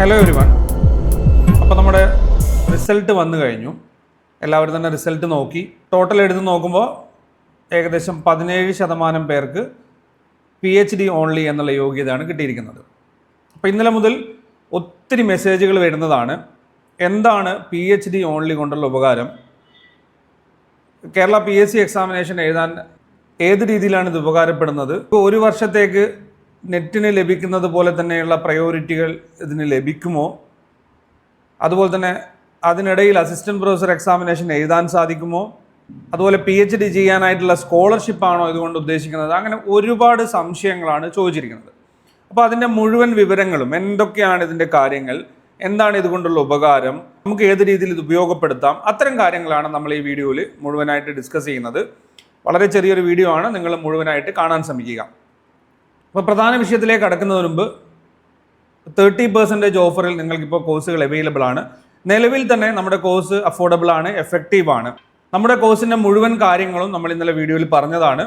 Hello everyone അപ്പോൾ നമ്മുടെ result വന്നു കഴിഞ്ഞു. എല്ലാവരും തന്നെ റിസൾട്ട് നോക്കി. ടോട്ടൽ എടുത്ത് നോക്കുമ്പോൾ ഏകദേശം പതിനേഴ് ശതമാനം പേർക്ക് പി എച്ച് ഡി ഓൺലി എന്നുള്ള യോഗ്യതയാണ് കിട്ടിയിരിക്കുന്നത്. അപ്പോൾ ഇന്നലെ മുതൽ ഒത്തിരി മെസ്സേജുകൾ വരുന്നതാണ്. എന്താണ് പി എച്ച് ഡി ഓൺലി കൊണ്ടുള്ള ഉപകാരം? Kerala P S C examination എഴുതാൻ ഏത് രീതിയിലാണ് ഇത് ഉപകാരപ്പെടുന്നത്? ഇപ്പോൾ ഒരു വർഷത്തേക്ക് നെറ്റിന് ലഭിക്കുന്നത് പോലെ തന്നെയുള്ള പ്രയോറിറ്റികൾ ഇതിന് ലഭിക്കുമോ? അതുപോലെ തന്നെ അതിനിടയിൽ അസിസ്റ്റന്റ് പ്രൊഫസർ എക്സാമിനേഷൻ എഴുതാൻ സാധിക്കുമോ? അതുപോലെ പി എച്ച് ഡി ചെയ്യാനായിട്ടുള്ള സ്കോളർഷിപ്പ് ആണോ ഇതുകൊണ്ട് ഉദ്ദേശിക്കുന്നത്? അങ്ങനെ ഒരുപാട് സംശയങ്ങളാണ് ചോദിച്ചിരിക്കുന്നത്. അപ്പോൾ അതിന്റെ മുഴുവൻ വിവരങ്ങളും എന്തൊക്കെയാണ് ഇതിന്റെ കാര്യങ്ങൾ? എന്താണ് ഇതുകൊണ്ടുള്ള ഉപകാരം? നമുക്ക് ഏത് രീതിയിൽ ഇത് ഉപയോഗപ്പെടുത്താം? അത്തരം കാര്യങ്ങളാണ് നമ്മൾ ഈ വീഡിയോയിൽ മുഴുവനായിട്ട് ഡിസ്കസ് ചെയ്യുന്നത്. വളരെ ചെറിയൊരു വീഡിയോ ആണ്. നിങ്ങൾ മുഴുവനായിട്ട് കാണാൻ ശ്രമിക്കുക. അപ്പോൾ പ്രധാന വിഷയത്തിലേക്ക് കടക്കുന്നതിന് മുമ്പ് തേർട്ടി പെർസെന്റേജ് ഓഫറിൽ നിങ്ങൾക്കിപ്പോൾ കോഴ്സുകൾ അവൈലബിൾ ആണ്. നിലവിൽ തന്നെ നമ്മുടെ കോഴ്സ് അഫോർഡബിൾ ആണ് എഫക്റ്റീവ് ആണ്. നമ്മുടെ കോഴ്സിന്റെ മുഴുവൻ കാര്യങ്ങളും നമ്മൾ ഇന്നലെ വീഡിയോയിൽ പറഞ്ഞതാണ്.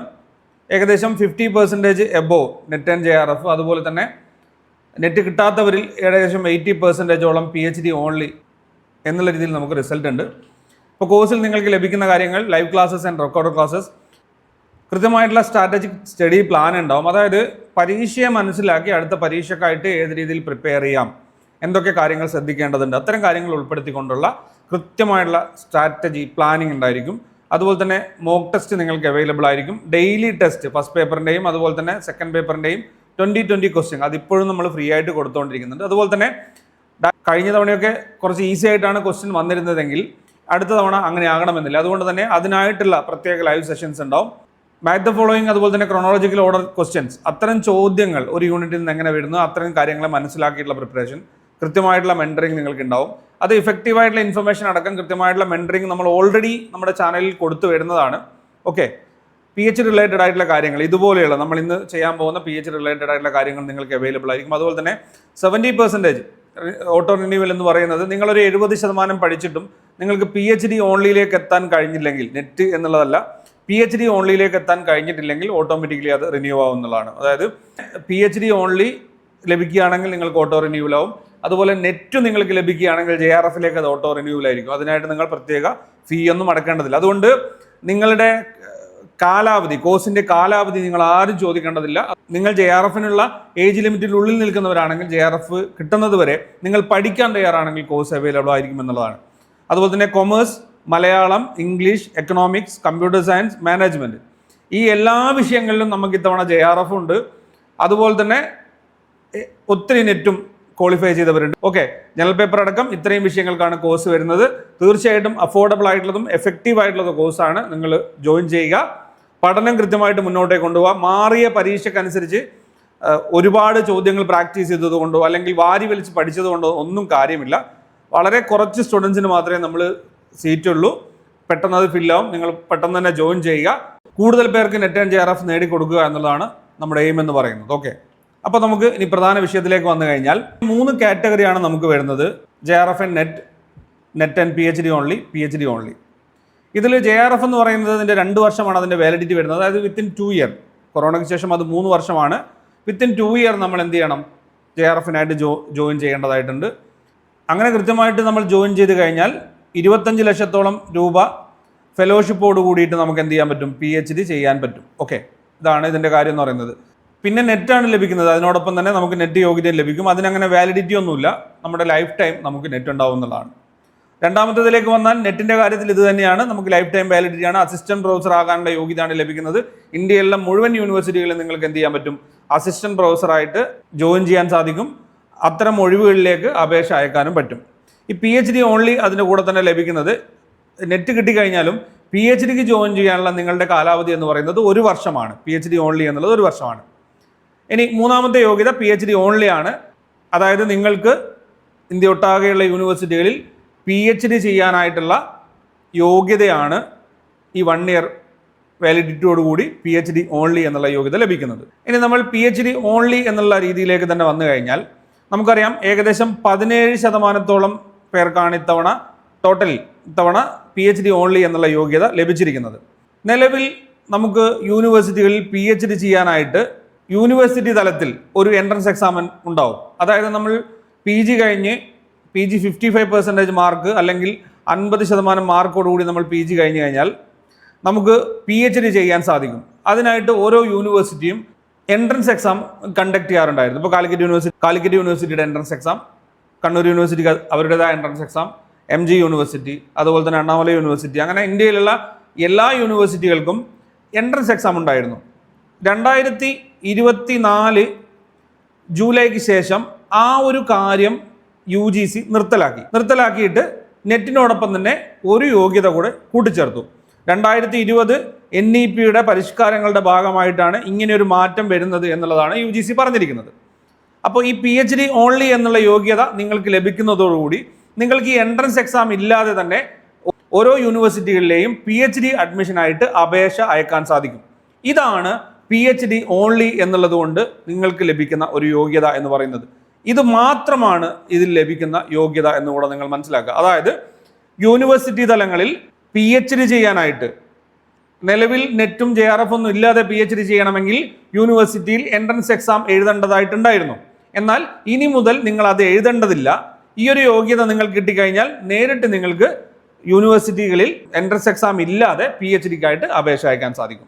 ഏകദേശം fifty percentage above NET and J R F അതുപോലെ തന്നെ നെറ്റ് കിട്ടാത്തവരിൽ ഏകദേശം എയ്റ്റി പെർസെന്റേജോളം പി എച്ച് ഡി ഓൺലി എന്നുള്ള രീതിയിൽ നമുക്ക് റിസൾട്ട് ഉണ്ട്. അപ്പോൾ കോഴ്സിൽ നിങ്ങൾക്ക് ലഭിക്കുന്ന കാര്യങ്ങൾ live classes and record classes കൃത്യമായിട്ടുള്ള സ്ട്രാറ്റജിക് സ്റ്റഡി പ്ലാൻ ഉണ്ടാവും. അതായത് പരീക്ഷയെ മനസ്സിലാക്കി അടുത്ത പരീക്ഷക്കായിട്ട് ഏത് രീതിയിൽ പ്രിപ്പയർ ചെയ്യാം. എന്തൊക്കെ കാര്യങ്ങൾ ശ്രദ്ധിക്കേണ്ടതുണ്ട്. അത്തരം കാര്യങ്ങൾ ഉൾപ്പെടുത്തിക്കൊണ്ടുള്ള കൃത്യമായിട്ടുള്ള സ്ട്രാറ്റജി പ്ലാനിങ് ഉണ്ടായിരിക്കും. അതുപോലെ തന്നെ മോക്ക് ടെസ്റ്റ് നിങ്ങൾക്ക് അവൈലബിൾ ആയിരിക്കും. ഡെയിലി ടെസ്റ്റ് ഫസ്റ്റ് പേപ്പറിന്റെയും അതുപോലെ തന്നെ സെക്കൻഡ് പേപ്പറിന്റെയും ട്വന്റി ട്വന്റി ക്വസ്റ്റ്യൻ അതിപ്പോഴും നമ്മൾ ഫ്രീ ആയിട്ട് കൊടുത്തുകൊണ്ടിരിക്കുന്നുണ്ട് അതുപോലെ തന്നെ കഴിഞ്ഞ തവണയൊക്കെ കുറച്ച് ഈസി ആയിട്ടാണ് ക്വസ്റ്റ്യൻ വന്നിരുന്നതെങ്കിൽ അടുത്ത തവണ അങ്ങനെ ആകണമെന്നില്ല. അതുകൊണ്ട് തന്നെ അതിനായിട്ടുള്ള പ്രത്യേക ലൈവ് സെഷൻസ് ഉണ്ടാവും. മാറ്റ് ദ ഫോളോയിങ് അതുപോലെ തന്നെ ക്രോണോളജിക്കൽ ഓർഡർ ക്വസ്റ്റ്യൻസ് അത്തരം ചോദ്യങ്ങൾ ഒരു യൂണിറ്റിൽ നിന്ന് എങ്ങനെ വരുന്നു? അത്തരം കാര്യങ്ങളെ മനസ്സിലാക്കിയിട്ടുള്ള പ്രിപ്പറേഷൻ കൃത്യമായിട്ടുള്ള മെന്ററിങ് നിങ്ങൾക്ക് ഉണ്ടാവും അത് ഇഫക്റ്റീവ് ആയിട്ടുള്ള ഇൻഫർമേഷൻ അടക്കം കൃത്യമായിട്ടുള്ള മെന്ററിങ് നമ്മൾ ഓൾറെഡി നമ്മുടെ ചാനലിൽ കൊടുത്തു വരുന്നതാണ്. ഓക്കെ പി എച്ച് റിലേറ്റഡ് ആയിട്ടുള്ള കാര്യങ്ങൾ. ഇതുപോലെയുള്ള നമ്മൾ ഇന്ന് ചെയ്യാൻ പോകുന്ന പി എച്ച് റിലേറ്റഡ് ആയിട്ടുള്ള കാര്യങ്ങൾ നിങ്ങൾക്ക് അവൈലബിൾ ആയിരിക്കും. അതുപോലെ തന്നെ സെവന്റി പെർസെന്റേജ് ഓട്ടോ റിന്യൂവൽ എന്ന് പറയുന്നത് നിങ്ങളൊരു എഴുപത് ശതമാനം പഠിച്ചിട്ടും നിങ്ങൾക്ക് പി എച്ച് ഡി ഓൺലിയിലേക്ക് എത്താൻ കഴിഞ്ഞില്ലെങ്കിൽ നെറ്റ് എന്നുള്ളതല്ല. പി എച്ച് ഡി ഓൺലിയിലേക്ക് എത്താൻ കഴിഞ്ഞിട്ടില്ലെങ്കിൽ ഓട്ടോമാറ്റിക്കലി അത് റിന്യൂ ആവും ആവുന്നതാണ് അതായത് പി എച്ച് ഡി ഓൺലി ലഭിക്കുകയാണെങ്കിൽ നിങ്ങൾക്ക് ഓട്ടോ റിന്യൂവൽ ആവും അതുപോലെ നെറ്റ് നിങ്ങൾക്ക് ലഭിക്കുകയാണെങ്കിൽ ജെ ആർ എഫിലേക്ക് അത് ഓട്ടോ റിന്യൂവൽ ആയിരിക്കും അതിനായിട്ട് നിങ്ങൾ പ്രത്യേക ഫീ ഒന്നും അടക്കേണ്ടതില്ല. അതുകൊണ്ട് നിങ്ങളുടെ കാലാവധി കോഴ്സിന്റെ കാലാവധി നിങ്ങൾ ആരും ചോദിക്കേണ്ടതില്ല. നിങ്ങൾ ജെ ആർ എഫിനുള്ള ഏജ് ലിമിറ്റിനുള്ളിൽ നിൽക്കുന്നവരാണെങ്കിൽ ജെ ആർ എഫ് കിട്ടുന്നത് വരെ നിങ്ങൾ പഠിക്കാൻ തയ്യാറാണെങ്കിൽ കോഴ്സ് അവൈലബിൾ ആയിരിക്കും എന്നുള്ളതാണ്. അതുപോലെ തന്നെ commerce Malayalam English economics computer science management ഈ എല്ലാ വിഷയങ്ങളിലും നമുക്ക് ഇത്തവണ ജെ ആർ എഫ് ഉണ്ട്. അതുപോലെ തന്നെ ഒത്തിരി നെറ്റും ക്വാളിഫൈ ചെയ്തവരുണ്ട്. ഓക്കെ ജനറൽ പേപ്പർ അടക്കം ഇത്രയും വിഷയങ്ങൾക്കാണ് കോഴ്സ് വരുന്നത്. തീർച്ചയായിട്ടും അഫോർഡബിൾ ആയിട്ടുള്ളതും എഫക്റ്റീവ് ആയിട്ടുള്ളതും കോഴ്സാണ് നിങ്ങൾ ജോയിൻ ചെയ്യുക. പഠനം കൃത്യമായിട്ട് മുന്നോട്ടേ കൊണ്ടുപോകുക മാറിയ പരീക്ഷയ്ക്കനുസരിച്ച് ആ, ഒരുപാട് ചോദ്യങ്ങൾ പ്രാക്ടീസ് ചെയ്തതുകൊണ്ടോ അല്ലെങ്കിൽ വാരി വലിച്ച് പഠിച്ചതുകൊണ്ടോ ഒന്നും കാര്യമില്ല. വളരെ കുറച്ച് സ്റ്റുഡൻസിന് മാത്രമേ നമ്മൾ സീറ്റുള്ളൂ. പെട്ടെന്ന് അത് ഫില്ലാവും നിങ്ങൾ പെട്ടെന്ന് തന്നെ ജോയിൻ ചെയ്യുക. കൂടുതൽ പേർക്ക് NET and J R F നേടിക്കൊടുക്കുക എന്നുള്ളതാണ് നമ്മുടെ എയിം എന്ന് പറയുന്നത്. ഓക്കെ അപ്പോൾ നമുക്ക് ഇനി പ്രധാന വിഷയത്തിലേക്ക് വന്നു കഴിഞ്ഞാൽ മൂന്ന് കാറ്റഗറിയാണ് നമുക്ക് വരുന്നത്. J R F N NET NET and P H D only P H D only ഇതിൽ ജെ ആർ എഫ് എന്ന് പറയുന്നത് അതിന്റെ രണ്ട് വർഷമാണ് അതിന്റെ വാലിഡിറ്റി വരുന്നത്. അതായത് വിത്തിൻ ടു ഇയർ കൊറോണയ്ക്ക് ശേഷം അത് മൂന്ന് വർഷമാണ്. വിത്തിൻ ടു ഇയർ നമ്മൾ എന്ത് ചെയ്യണം? ജെ ആർ എഫിനായിട്ട് ജോ ജോയിൻ ചെയ്യേണ്ടതായിട്ടുണ്ട്. അങ്ങനെ കൃത്യമായിട്ട് നമ്മൾ ജോയിൻ ചെയ്ത് കഴിഞ്ഞാൽ ഇരുപത്തഞ്ച് ലക്ഷത്തോളം രൂപ ഫെലോഷിപ്പോട് കൂടിയിട്ട് നമുക്ക് എന്ത് ചെയ്യാൻ പറ്റും? പി എച്ച് ഡി ചെയ്യാൻ പറ്റും. ഓക്കെ ഇതാണ് ഇതിന്റെ കാര്യം എന്ന് പറയുന്നത്. പിന്നെ നെറ്റാണ് ലഭിക്കുന്നത്. അതിനോടൊപ്പം തന്നെ നമുക്ക് നെറ്റ് യോഗ്യതയും ലഭിക്കും. അതിനങ്ങനെ വാലിഡിറ്റി ഒന്നുമില്ല. നമ്മുടെ ലൈഫ് ടൈം നമുക്ക് നെറ്റ് ഉണ്ടാവും ഉണ്ടാവുന്നതാണ് രണ്ടാമത്തേതിലേക്ക് വന്നാൽ നെറ്റിന്റെ കാര്യത്തിൽ ഇത് തന്നെയാണ്. നമുക്ക് ലൈഫ് ടൈം വാലിഡിറ്റി ആണ്. അസിസ്റ്റന്റ് പ്രൊഫസർ ആകാനുള്ള യോഗ്യതയാണ് ലഭിക്കുന്നത്. ഇന്ത്യയിലെ മുഴുവൻ യൂണിവേഴ്സിറ്റികളിൽ നിങ്ങൾക്ക് എന്ത് ചെയ്യാൻ പറ്റും? അസിസ്റ്റന്റ് പ്രൊഫസറായിട്ട് ജോയിൻ ചെയ്യാൻ സാധിക്കും. അത്തരം ഒഴിവുകളിലേക്ക് അപേക്ഷ അയക്കാനും പറ്റും. ഈ പി എച്ച് ഡി ഓൺലി അതിന്റെ കൂടെ തന്നെ ലഭിക്കുന്നത്. നെറ്റ് കിട്ടിക്കഴിഞ്ഞാലും പി എച്ച് ഡിക്ക് ജോയിൻ ചെയ്യാനുള്ള നിങ്ങളുടെ കാലാവധി എന്ന് പറയുന്നത് ഒരു വർഷമാണ്. പി എച്ച് ഡി ഓൺലി എന്നുള്ളത് ഒരു വർഷമാണ്. ഇനി മൂന്നാമത്തെ യോഗ്യത പി എച്ച് ഡി ഓൺലി ആണ്. അതായത് നിങ്ങൾക്ക് ഇന്ത്യ ഒട്ടാകെയുള്ള യൂണിവേഴ്സിറ്റികളിൽ പി എച്ച് ഡി ചെയ്യാനായിട്ടുള്ള യോഗ്യതയാണ് ഈ വൺ ഇയർ വാലിഡിറ്റിയോടുകൂടി പി എച്ച് ഡി ഓൺലി എന്നുള്ള യോഗ്യത ലഭിക്കുന്നത്. ഇനി നമ്മൾ പി എച്ച് ഡി ഓൺലി എന്നുള്ള രീതിയിലേക്ക് തന്നെ വന്നു കഴിഞ്ഞാൽ നമുക്കറിയാം ഏകദേശം പതിനേഴ് ശതമാനത്തോളം പേർക്കാണ് ഇത്തവണ ടോട്ടൽ ഇത്തവണ പി എച്ച് ഡി ഓൺലി എന്നുള്ള യോഗ്യത ലഭിച്ചിരിക്കുന്നത്. നിലവിൽ നമുക്ക് യൂണിവേഴ്സിറ്റികളിൽ പി എച്ച് ഡി ചെയ്യാനായിട്ട് യൂണിവേഴ്സിറ്റി തലത്തിൽ ഒരു എൻട്രൻസ് എക്സാമൻ ഉണ്ടാവും. അതായത് നമ്മൾ പി ജി കഴിഞ്ഞ് P G fifty five percentage mark അല്ലെങ്കിൽ അൻപത് ശതമാനം മാർക്കോടുകൂടി നമ്മൾ പി ജി കഴിഞ്ഞ് കഴിഞ്ഞാൽ നമുക്ക് പി എച്ച് ഡി ചെയ്യാൻ സാധിക്കും. അതിനായിട്ട് ഓരോ യൂണിവേഴ്സിറ്റിയും എൻട്രൻസ് എക്സാം കണ്ടക്ട് ചെയ്യാറുണ്ടായിരുന്നു. ഇപ്പോൾ കാലിക്കറ്റ് യൂണിവേഴ്സിറ്റി കാലിക്കറ്റ് യൂണിവേഴ്സിറ്റിയുടെ എൻട്രൻസ് എക്സാം കണ്ണൂർ യൂണിവേഴ്സിറ്റിക്ക് അവരുടേതായ entrance exam M G university അതുപോലെ തന്നെ അണ്ണാമല യൂണിവേഴ്സിറ്റി അങ്ങനെ ഇന്ത്യയിലുള്ള എല്ലാ യൂണിവേഴ്സിറ്റികൾക്കും എൻട്രൻസ് എക്സാം ഉണ്ടായിരുന്നു. രണ്ടായിരത്തി ഇരുപത്തി നാല് ജൂലൈക്ക് ശേഷം ആ ഒരു കാര്യം യു ജി സി നിർത്തലാക്കി. നിർത്തലാക്കിയിട്ട് നെറ്റിനോടൊപ്പം തന്നെ ഒരു യോഗ്യത കൂടെ കൂട്ടിച്ചേർത്തു. രണ്ടായിരത്തി ഇരുപത് എൻ ഇ പിയുടെ പരിഷ്കാരങ്ങളുടെ ഭാഗമായിട്ടാണ് ഇങ്ങനെയൊരു മാറ്റം വരുന്നത് എന്നുള്ളതാണ് യു ജി സി പറഞ്ഞിരിക്കുന്നത്. അപ്പോൾ ഈ പി എച്ച് ഡി ഓൺലി എന്നുള്ള യോഗ്യത നിങ്ങൾക്ക് ലഭിക്കുന്നതോടുകൂടി നിങ്ങൾക്ക് ഈ എൻട്രൻസ് എക്സാം ഇല്ലാതെ തന്നെ ഓരോ യൂണിവേഴ്സിറ്റികളിലെയും പി എച്ച് ഡി അഡ്മിഷനായിട്ട് അപേക്ഷ അയക്കാൻ സാധിക്കും. ഇതാണ് പി എച്ച് ഡി ഓൺലി എന്നുള്ളത് കൊണ്ട് നിങ്ങൾക്ക് ലഭിക്കുന്ന ഒരു യോഗ്യത എന്ന് പറയുന്നത്. ഇത് മാത്രമാണ് ഇതിൽ ലഭിക്കുന്ന യോഗ്യത എന്ന് എന്നുകൂടെ നിങ്ങൾ മനസ്സിലാക്കുക. അതായത് യൂണിവേഴ്സിറ്റി തലങ്ങളിൽ പി എച്ച് ഡി ചെയ്യാനായിട്ട് നിലവിൽ നെറ്റും ജെ ആർ എഫ് ഒന്നും ഇല്ലാതെ പി എച്ച് ഡി ചെയ്യണമെങ്കിൽ യൂണിവേഴ്സിറ്റിയിൽ എൻട്രൻസ് എക്സാം എഴുതേണ്ടതായിട്ടുണ്ടായിരുന്നു. എന്നാൽ ഇനി മുതൽ നിങ്ങൾ അത് എഴുതേണ്ടതില്ല. ഈ ഒരു യോഗ്യത നിങ്ങൾ കിട്ടിക്കഴിഞ്ഞാൽ നേരിട്ട് നിങ്ങൾക്ക് യൂണിവേഴ്സിറ്റികളിൽ എൻട്രൻസ് എക്സാം ഇല്ലാതെ പി എച്ച് ഡിക്കായിട്ട് അപേക്ഷ അയക്കാൻ സാധിക്കും.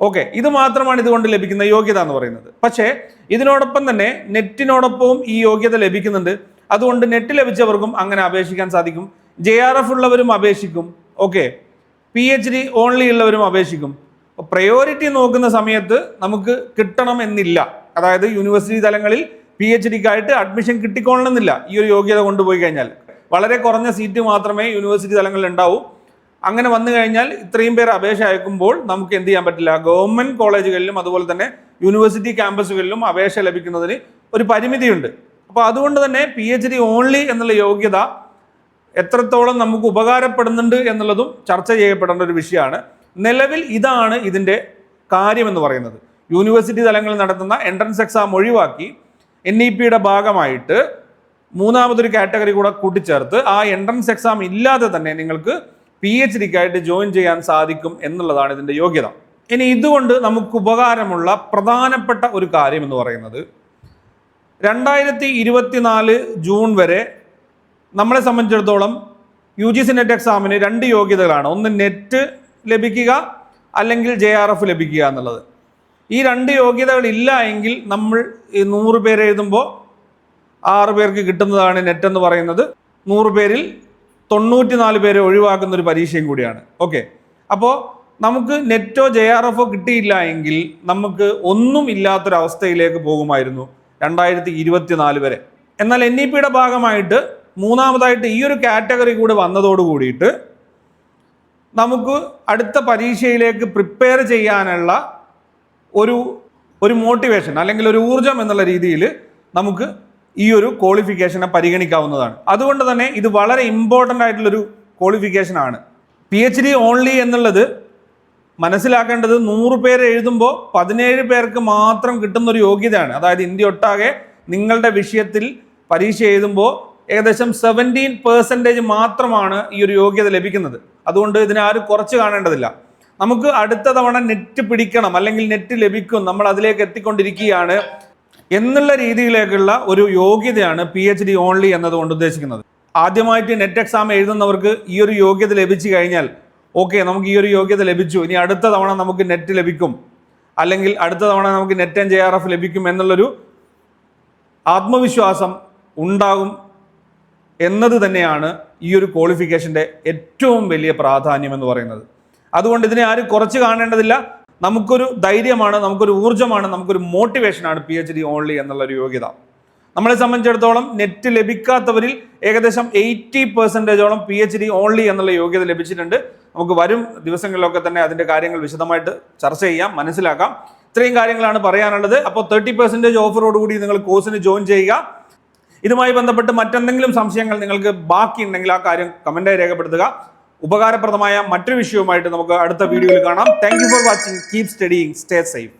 ഓക്കെ ഇത് മാത്രമാണ് ഇതുകൊണ്ട് ലഭിക്കുന്ന യോഗ്യത എന്ന് പറയുന്നത്. പക്ഷേ ഇതിനോടൊപ്പം തന്നെ നെറ്റിനോടൊപ്പവും ഈ യോഗ്യത ലഭിക്കുന്നുണ്ട്. അതുകൊണ്ട് നെറ്റ് ലഭിച്ചവർക്കും അങ്ങനെ അപേക്ഷിക്കാൻ സാധിക്കും. ജെ ആർ എഫ് ഉള്ളവരും അപേക്ഷിക്കും. Okay P H D only ഉള്ളവരും അപേക്ഷിക്കും. പ്രയോറിറ്റി നോക്കുന്ന സമയത്ത് നമുക്ക് കിട്ടണം എന്നില്ല. അതായത് യൂണിവേഴ്സിറ്റി തലങ്ങളിൽ പി എച്ച് ഡിക്കായിട്ട് അഡ്മിഷൻ കിട്ടിക്കൊള്ളണമെന്നില്ല. ഈ ഒരു യോഗ്യത കൊണ്ടുപോയി കഴിഞ്ഞാൽ. വളരെ കുറഞ്ഞ സീറ്റ് മാത്രമേ യൂണിവേഴ്സിറ്റി തലങ്ങളിൽ ഉണ്ടാവൂ. അങ്ങനെ വന്നു കഴിഞ്ഞാൽ ഇത്രയും പേർ അപേക്ഷ അയക്കുമ്പോൾ നമുക്ക് എന്ത് ചെയ്യാൻ പറ്റില്ല? ഗവൺമെന്റ് കോളേജുകളിലും അതുപോലെ തന്നെ യൂണിവേഴ്സിറ്റി ക്യാമ്പസുകളിലും അപേക്ഷ ലഭിക്കുന്നതിന് ഒരു പരിമിതിയുണ്ട്. അപ്പോൾ അതുകൊണ്ട് തന്നെ പി എച്ച് ഡി ഓൺലി എന്നുള്ള യോഗ്യത എത്രത്തോളം നമുക്ക് ഉപകാരപ്പെടുന്നുണ്ട് എന്നുള്ളതും ചർച്ച ചെയ്യപ്പെടേണ്ട ഒരു വിഷയമാണ്. നിലവിൽ ഇതാണ് ഇതിന്റെ കാര്യമെന്ന് പറയുന്നത്. യൂണിവേഴ്സിറ്റി തലങ്ങളിൽ നടത്തുന്ന എൻട്രൻസ് എക്സാം ഒഴിവാക്കി എൻ ഇ പിയുടെ ഭാഗമായിട്ട് മൂന്നാമതൊരു കാറ്റഗറി കൂടെ കൂട്ടിച്ചേർത്ത് ആ എൻട്രൻസ് എക്സാം ഇല്ലാതെ തന്നെ നിങ്ങൾക്ക് പി എച്ച് ഡിക്കായിട്ട് ജോയിൻ ചെയ്യാൻ സാധിക്കും എന്നുള്ളതാണ് ഇതിന്റെ യോഗ്യത. ഇനി ഇതുകൊണ്ട് നമുക്ക് ഉപകാരമുള്ള പ്രധാനപ്പെട്ട ഒരു കാര്യം എന്ന് പറയുന്നത് രണ്ടായിരത്തി ഇരുപത്തിനാല് ജൂൺ വരെ നമ്മളെ സംബന്ധിച്ചിടത്തോളം യു ജി സി നെറ്റ് എക്സാമിന് രണ്ട് യോഗ്യതകളാണ്. ഒന്ന് നെറ്റ് ലഭിക്കുക അല്ലെങ്കിൽ ജെ ആർ എഫ് ലഭിക്കുക എന്നുള്ളത്. ഈ രണ്ട് യോഗ്യതകൾ ഇല്ല എങ്കിൽ നമ്മൾ ഈ നൂറ് പേര് എഴുതുമ്പോൾ ആറ് പേർക്ക് കിട്ടുന്നതാണ് നെറ്റ് എന്ന് പറയുന്നത്. നൂറ് പേരിൽ തൊണ്ണൂറ്റി നാല് പേരെ ഒഴിവാക്കുന്ന ഒരു പരീക്ഷയും കൂടിയാണ്. ഓക്കെ അപ്പോൾ നമുക്ക് നെറ്റോ ജെ ആർ എഫോ കിട്ടിയില്ല എങ്കിൽ നമുക്ക് ഒന്നും ഇല്ലാത്തൊരവസ്ഥയിലേക്ക് പോകുമായിരുന്നു രണ്ടായിരത്തി ഇരുപത്തിനാല് വരെ. എന്നാൽ എൻ ഇ പിയുടെ ഭാഗമായിട്ട് മൂന്നാമതായിട്ട് ഈ ഒരു കാറ്റഗറി കൂടി വന്നതോട് കൂടിയിട്ട് നമുക്ക് അടുത്ത പരീക്ഷയിലേക്ക് പ്രിപ്പയർ ചെയ്യാനുള്ള ഒരു ഒരു മോട്ടിവേഷൻ അല്ലെങ്കിൽ ഒരു ഊർജം എന്നുള്ള രീതിയിൽ നമുക്ക് ഈ ഒരു ക്വാളിഫിക്കേഷനെ പരിഗണിക്കാവുന്നതാണ്. അതുകൊണ്ട് തന്നെ ഇത് വളരെ ഇമ്പോർട്ടന്റ് ആയിട്ടുള്ളൊരു ക്വാളിഫിക്കേഷൻ ആണ്. പി എച്ച് ഡി ഓൺലി എന്നുള്ളത് മനസ്സിലാക്കേണ്ടത് നൂറ് പേര് എഴുതുമ്പോൾ പതിനേഴ് പേർക്ക് മാത്രം കിട്ടുന്ന ഒരു യോഗ്യതയാണ്. അതായത് ഇന്ത്യ ഒട്ടാകെ നിങ്ങളുടെ വിഷയത്തിൽ പരീക്ഷ എഴുതുമ്പോൾ ഏകദേശം സെവന്റീൻ പെർസെന്റേജ് മാത്രമാണ് ഈ ഒരു യോഗ്യത ലഭിക്കുന്നത്. അതുകൊണ്ട് ഇതിനെ ആരും കുറച്ച് കാണേണ്ടതില്ല. നമുക്ക് അടുത്ത തവണ നെറ്റ് പിടിക്കണം അല്ലെങ്കിൽ നെറ്റ് ലഭിക്കും. നമ്മൾ അതിലേക്ക് എത്തിക്കൊണ്ടിരിക്കുകയാണ് എന്നുള്ള രീതിയിലേക്കുള്ള ഒരു യോഗ്യതയാണ് പി എച്ച് ഡി ഓൺലി എന്നതുകൊണ്ട് ഉദ്ദേശിക്കുന്നത്. ആദ്യമായിട്ട് നെറ്റ് എക്സാം എഴുതുന്നവർക്ക് ഈ ഒരു യോഗ്യത ലഭിച്ചു കഴിഞ്ഞാൽ ഓക്കെ നമുക്ക് ഈ ഒരു യോഗ്യത ലഭിച്ചു. ഇനി അടുത്ത തവണ നമുക്ക് നെറ്റ് ലഭിക്കും. അല്ലെങ്കിൽ അടുത്ത തവണ നമുക്ക് NET and J R F ലഭിക്കും എന്നുള്ളൊരു ആത്മവിശ്വാസം ഉണ്ടാകും എന്നത് തന്നെയാണ് ഈ ഒരു ക്വാളിഫിക്കേഷന്റെ ഏറ്റവും വലിയ പ്രാധാന്യം എന്ന് പറയുന്നത്. അതുകൊണ്ട് ഇതിനെ ആരും കുറച്ച് കാണേണ്ടതില്ല. നമുക്കൊരു ധൈര്യമാണ് നമുക്കൊരു ഊർജമാണ് നമുക്കൊരു മോട്ടിവേഷനാണ് പി എച്ച് ഡി ഓൺലി എന്നുള്ളൊരു യോഗ്യത. നമ്മളെ സംബന്ധിച്ചിടത്തോളം നെറ്റ് ലഭിക്കാത്തവരിൽ ഏകദേശം എയ്റ്റി പെർസെന്റേജോളം പി എച്ച് ഡി ഓൺലി എന്നുള്ള യോഗ്യത ലഭിച്ചിട്ടുണ്ട്. നമുക്ക് വരും ദിവസങ്ങളിലൊക്കെ തന്നെ അതിന്റെ കാര്യങ്ങൾ വിശദമായിട്ട് ചർച്ച ചെയ്യാം മനസ്സിലാക്കാം. ഇത്രയും കാര്യങ്ങളാണ് പറയാനുള്ളത്. അപ്പോൾ തേർട്ടി പെർസെന്റേജ് ഓഫറോടുകൂടി നിങ്ങൾ കോഴ്സിന് ജോയിൻ ചെയ്യുക. ഇതുമായി ബന്ധപ്പെട്ട് മറ്റെന്തെങ്കിലും സംശയങ്ങൾ നിങ്ങൾക്ക് ബാക്കി ഉണ്ടെങ്കിൽ ആ കാര്യം കമന്റായി രേഖപ്പെടുത്തുക. ഉപകാരപ്രദമായ മറ്റൊരു വിഷയവുമായിട്ട് നമുക്ക് അടുത്ത വീഡിയോയിൽ കാണാം. Thank you for watching keep studying stay safe